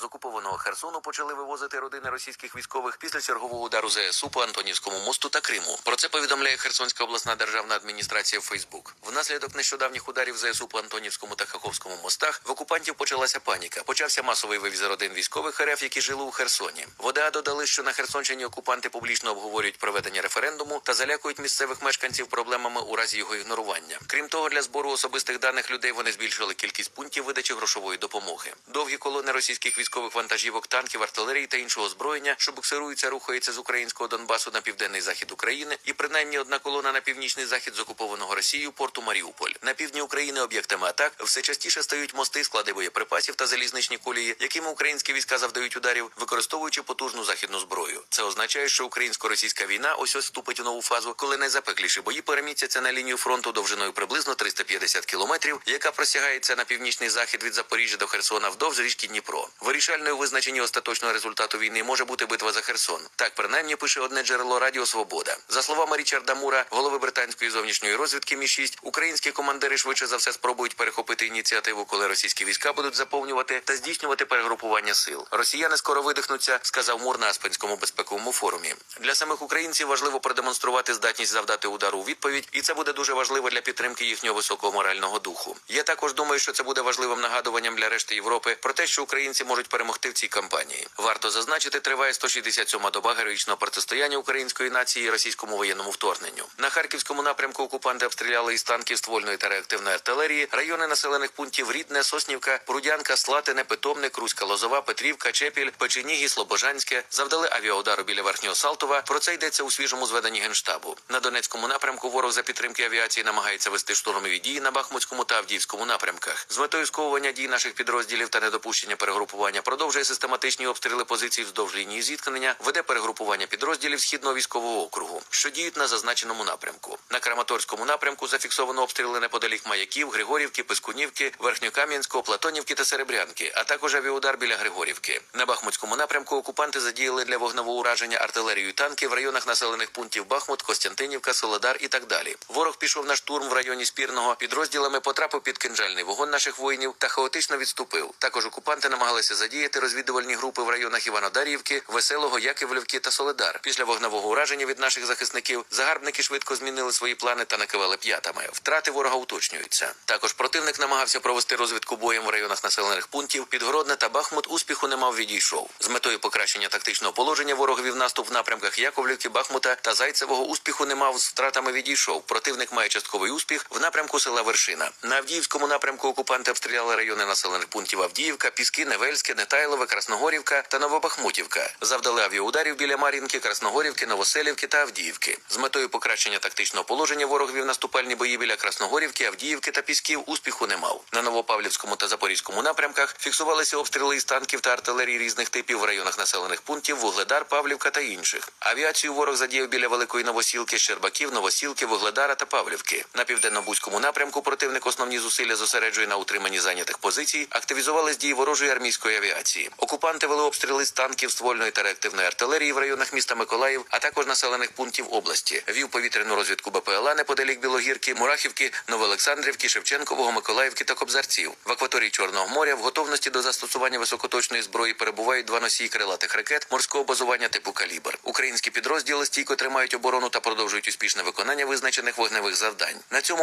З окупованого Херсону почали вивозити родини російських військових після чергового удару ЗСУ по Антонівському мосту та Криму. Про це повідомляє Херсонська обласна державна адміністрація в Фейсбук. Внаслідок нещодавніх ударів ЗСУ по Антонівському та Каховському мостах в окупантів почалася паніка. Почався масовий вивіз родин військових РФ, які жили у Херсоні. ВДА додали, що на Херсонщині окупанти публічно обговорюють проведення референдуму та залякують місцевих мешканців проблемами у разі його ігнорування. Крім того, для збору особистих даних людей вони збільшили кількість пунктів видачі грошової допомоги. Довгі колони російських військових вантажівок, танків, артилерії та іншого озброєння, що буксируються, рухається з українського Донбасу на південний захід України, і принаймні одна колона на північний захід з окупованого Росією порту Маріуполь. На півдні України об'єктами атак все частіше стають мости, склади боєприпасів та залізничні колії, якими українські війська завдають ударів, використовуючи потужну західну зброю. Це означає, що українсько-російська війна ось ось вступить у нову фазу, коли найзапекліші бої перемістяться на лінію фронту довжиною приблизно 350 кілометрів, яка простягається на північний захід від Запоріжжя до Херсона вдовж річки Дніпро. Вирішальною визначенні остаточного результату війни може бути битва за Херсон. Так принаймні пише одне джерело Радіо Свобода. За словами Річарда Мура, голови британської зовнішньої розвідки Мі 6 українські командири швидше за все спробують перехопити ініціативу, коли російські війська будуть заповнювати та здійснювати перегрупування сил. Росіяни скоро видихнуться, сказав Мур на Аспенському безпековому форумі. Для самих українців важливо продемонструвати здатність завдати удару у відповідь, і це буде дуже важливо для підтримки їхнього високого морального духу. Я також думаю, що це буде важливим нагадуванням для решти Європи про те, що українці можуть перемогти в цій кампанії. Варто зазначити, триває 167-ма доба героїчного протистояння української нації російському воєнному вторгненню. На харківському напрямку окупанти обстріляли із танків ствольної та реактивної артилерії райони населених пунктів Рідне, Соснівка, Прудянка, Слатине, Питомник, Руська Лозова, Петрівка, Чепіль, Печенігі, Слобожанське завдали авіаудару біля верхнього Салтова. Про це йдеться у свіжому зведенні генштабу. На Донецькому напрямку ворог за підтримки авіації намагається вести штурмові дії на Бахмутському та Авдіївському напрямках. З метою сковування дій наших підрозділів та недопущення перегрупування продовжує систематичні обстріли позицій вздовж лінії зіткнення, веде перегрупування підрозділів східного військового округу, що діють на зазначеному напрямку. На Краматорському напрямку зафіксовано обстріли неподалік Маяків, Григорівки, Пискунівки, Верхньокам'янського, Платонівки та Серебрянки, а також авіаудар біля Григорівки. На Бахмутському напрямку окупанти задіяли для вогневого ураження артилерію танки в районах населених пунктів Бахмут, Костянтинівка, Солодар і так далі. Ворог пішов на штурм в районі Спірного. Підрозділами потрапив під кинджальний вогонь наших воїнів та хаотично відступив. Також окупанти намагалися задіяти розвідувальні групи в районах Іванодарівки, Веселого, Яківлівки та Соледар. Після вогневого ураження від наших захисників загарбники швидко змінили свої плани та накивали п'ятами. Втрати ворога уточнюються. Також противник намагався провести розвідку боєм в районах населених пунктів. Підгородне та Бахмут успіху не мав відійшов. З метою покращення тактичного положення ворог вів наступ в напрямках Яковлівки, Бахмута та Зайцевого успіху не мав з втратами відійшов. Противник має частковий успіх в напрямку села Вершина. На Авдіївському напрямку окупанти обстріляли райони населених пунктів Авдіївка, Піски, Невельське, Нетайлове, Красногорівка та Новобахмутівка. Завдали авіаударів біля Мар'їнки, Красногорівки, Новоселівки та Авдіївки. З метою покращення тактичного положення ворог вів наступальні бої біля Красногорівки, Авдіївки та Пісків. Успіху не мав. На Новопавлівському та Запорізькому напрямках фіксувалися обстріли із танків та артилерії різних типів в районах населених пунктів Вугледар, Павлівка та інших. Авіацію ворог задіяв біля Великої Новосілки, Щербаків, Новосілки, Вугледара та Павлівки. На південно-бузькому напрямку противник основні зусилля зосереджує на утриманні зайнятих позицій. Активізувались дії ворожої армійської авіації. Окупанти вели обстріли з танків, ствольної та реактивної артилерії в районах міста Миколаїв, а також населених пунктів області. Вів повітряну розвідку БПЛА неподалік Білогірки, Мурахівки, Новоолександрівки, Шевченкового, Миколаївки та Кобзарців. В акваторії Чорного моря в готовності до застосування високоточної зброї перебувають два носії крилатих ракет морського базування типу калібр. Українські підрозділи стійко тримають оборону та продовжують успішне виконання визначених вогневих завдань. На цьому